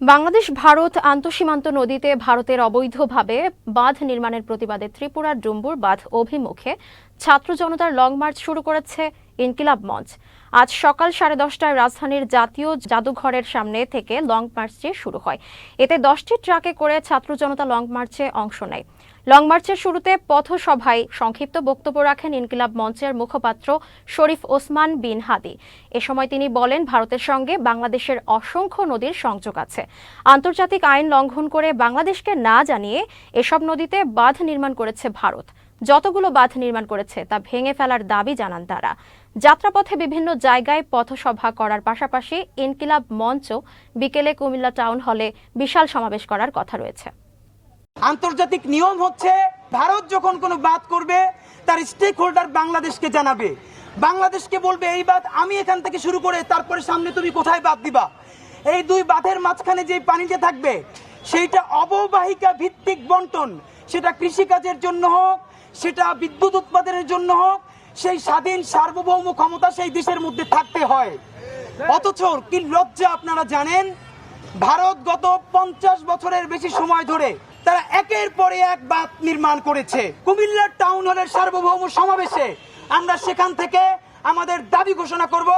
বাংলাদেশ, ভারত, আন্তঃসীমান্ত নদীতে ভারতের অবৈধভাবে বাঁধ নির্মাণের প্রতিবাদে ত্রিপুরার ডুম্বুর বাঁধ অভিমুখে ছাত্র জনতার লং মার্চ শুরু করেছে ইনকিলাব মঞ্চ। আজ সকাল সাড়ে দশটায় রাজধানীর জাতীয় জাদুঘরের সামনে থেকে লং মার্চটি শুরু হয়। এতে দশটি ট্রাকে করে ছাত্র জনতা লং মার্চে অংশ নেয়। লং মার্চের শুরুতে পথসভায় সংক্ষিপ্ত বক্তব্য রাখেন ইনকিলাব মঞ্চের মুখপাত্র শরীফ ওসমান বিন হাদি। এ সময় তিনি বলেন, ভারতের সঙ্গে বাংলাদেশের অসংখ্য নদীর সংযোগ আছে। আন্তর্জাতিক আইন লঙ্ঘন করে বাংলাদেশকে না জানিয়ে এসব নদীতে বাঁধ নির্মাণ করেছে ভারত। যতগুলো বাঁধ নির্মাণ করেছে তা ভেঙে ফেলার দাবি জানান তারা। যাত্রাপথে বিভিন্ন জায়গায় পথসভা করার পাশাপাশি ইনকিলাব মঞ্চ বিকেলে কুমিল্লা টাউন হলে বিশাল সমাবেশ করার কথা রয়েছে। আন্তর্জাতিক নিয়ম হচ্ছে, ভারত যখন কোনো বাদ করবে, তার স্টেক হোল্ডার বাংলাদেশকে জানাবে। বাংলাদেশকে বলবে, এই বাদ আমি এখান থেকে শুরু করে তারপরে সামনে তুমি কোথায় বাদ দিবা? এই দুই বাঁধের মাঝখানে যে পানিটা থাকবে, সেইটা অববাহিকা ভিত্তিক বন্টন। সেটা কৃষিকাজের জন্য হোক সেটা বিদ্যুৎ উৎপাদনের জন্য হোক, সেই স্বাধীন সার্বভৌম ক্ষমতা সেই দেশের মধ্যে থাকতে হয়। অথচ কি লজ্জা আপনারা জানেন? ভারত গত পঞ্চাশ বছরের বেশি সময় ধরে তারা একের পরে এক বাঁধ নির্মাণ করেছে। কুমিল্লার টাউন হলের সার্বভৌম সমাবেশে আমরা সেখান থেকে আমাদের দাবি ঘোষণা করব